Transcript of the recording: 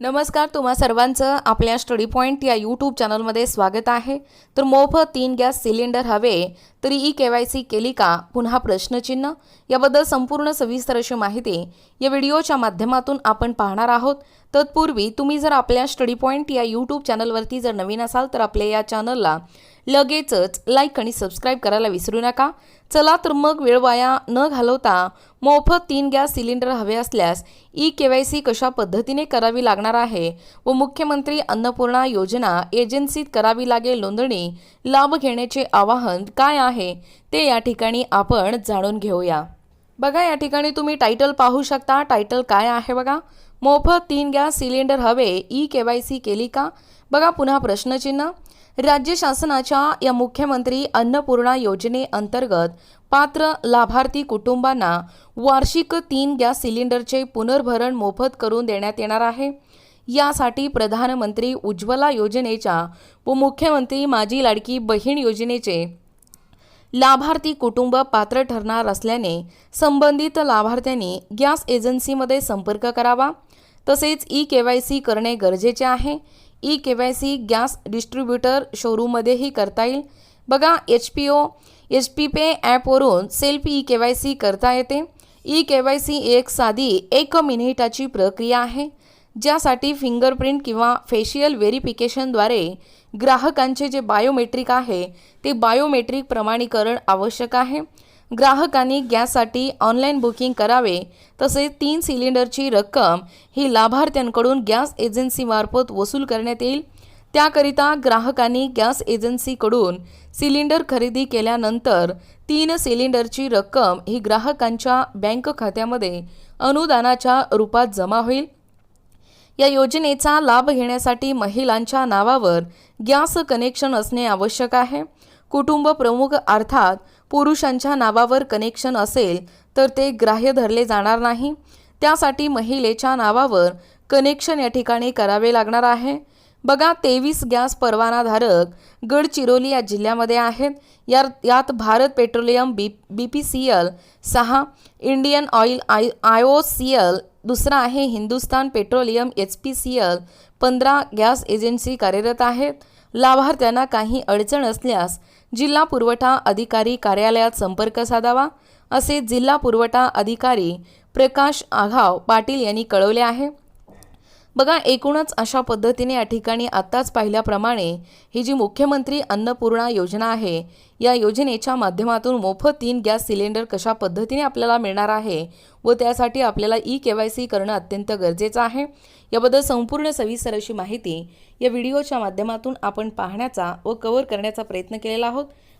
नमस्कार तुम्हा सर्वांचं आपल्या स्टडी पॉईंट या यूट्यूब चॅनलमध्ये स्वागत आहे. तर मोफत तीन गॅस सिलेंडर हवे तरी ई के वाय सी केली का? पुन्हा प्रश्नचिन्ह? याबद्दल संपूर्ण सविस्तर अशी माहिती या व्हिडिओच्या माध्यमातून आपण पाहणार आहोत. तत्पूर्वी तुम्ही जर आपल्या स्टडी पॉईंट या यूट्यूब चॅनलवरती जर नवीन असाल तर आपल्या या चॅनलला लगेचच लाईक आणि सबस्क्राईब करायला विसरू नका. चला तर मग वेळ वाया न घालवता मोफत तीन गॅस सिलेंडर हवे असल्यास ई के वाय सी कशा पद्धतीने करावी लागणार आहे व मुख्यमंत्री अन्नपूर्णा योजना एजन्सीत करावी लागेल नोंदणी लाभ घेण्याचे आवाहन काय आहे? आहे ते या ठिकाणी आपण जाणून घेऊया. बघा या ठिकाणी तुम्ही टायटल पाहू शकता. टायटल काय आहे बघा? मोफत तीन गॅस सिलेंडर हवे ई के वाय सी केली का? बघा पुन्हा प्रश्नचिन्ह. राज्य शासनाच्या या मुख्यमंत्री अन्नपूर्णा योजनेअंतर्गत पात्र लाभार्थी कुटुंबांना वार्षिक तीन गॅस सिलेंडरचे पुनर्भरण मोफत करून देण्यात येणार आहे. यासाठी प्रधानमंत्री उज्ज्वला योजनेच्या व मुख्यमंत्री माझी लाडकी बहीण योजनेचे लाभार्थी कुटुंब पात्र ठरणार असल्याने संबंधित लाभार्थ्यांनी गॅस एजन्सीमध्ये संपर्क करावा. तसेच ई के वाय सी करणे गरजेचे आहे. E K Y C gas distributor शोरूममध्येही करता येईल. बघा H P O H P pay ॲपवरून self e K Y C करता येते. ई के वाय सी एक साधी एक मिनिटाची प्रक्रिया आहे. ज्यासाठी फिंगरप्रिंट किंवा फेशियल व्हेरिफिकेशनद्वारे ग्राहकांचे जे बायोमेट्रिक आहे ते बायोमेट्रिक प्रमाणीकरण आवश्यक आहे. ग्राहकांनी गॅससाठी ऑनलाईन बुकिंग करावे तसेच तीन सिलेंडरची रक्कम ही लाभार्थ्यांकडून गॅस एजन्सीमार्फत वसूल करण्यात येईल. त्याकरिता ग्राहकांनी गॅस एजन्सीकडून सिलेंडर खरेदी केल्यानंतर तीन सिलेंडरची रक्कम ही ग्राहकांच्या बँक खात्यामध्ये अनुदानाच्या रूपात जमा होईल. या योजनेचा लाभ घेण्यासाठी महिलांच्या नावावर गॅस कनेक्शन असणे आवश्यक आहे. कुटुंब प्रमुख अर्थात पुरुषांच्या नावावर कनेक्शन असेल तर ते ग्राह्य धरले जाणार नाही. त्यासाठी महिलेच्या नावावर कनेक्शन या ठिकाणी करावे लागणार आहे. बघा तेवीस गॅस परवानाधारक गडचिरोली या जिल्ह्यामध्ये आहेत. या यात Bharat petroleum B B P C L सहा Indian oil I I O C L दुसरा आहे Hindustan petroleum H P C L. पंधरा गॅस एजन्सी कार्यरत आहेत. लाभार्थ्यांना काही अडचण असल्यास जिल्हा पुरवठा अधिकारी कार्यालयात संपर्क साधावा. असे जिल्हा पुरवठा अधिकारी प्रकाश आघाव पाटील यांनी कळवले आहे. बघा एकूणच अशा पद्धतीने या ठिकाणी आत्ताच पाहिल्याप्रमाणे ही जी मुख्यमंत्री अन्नपूर्णा योजना आहे या योजनेच्या माध्यमातून मोफत तीन गॅस सिलेंडर कशा पद्धतीने आपल्याला मिळणार आहे व त्यासाठी आपल्याला ई के वाय सी करणं अत्यंत गरजेचं आहे? याबद्दल संपूर्ण सविस्तर अशी माहिती या व्हिडिओच्या माध्यमातून आपण पाहण्याचा व कव्हर करण्याचा प्रयत्न केलेला आहोत.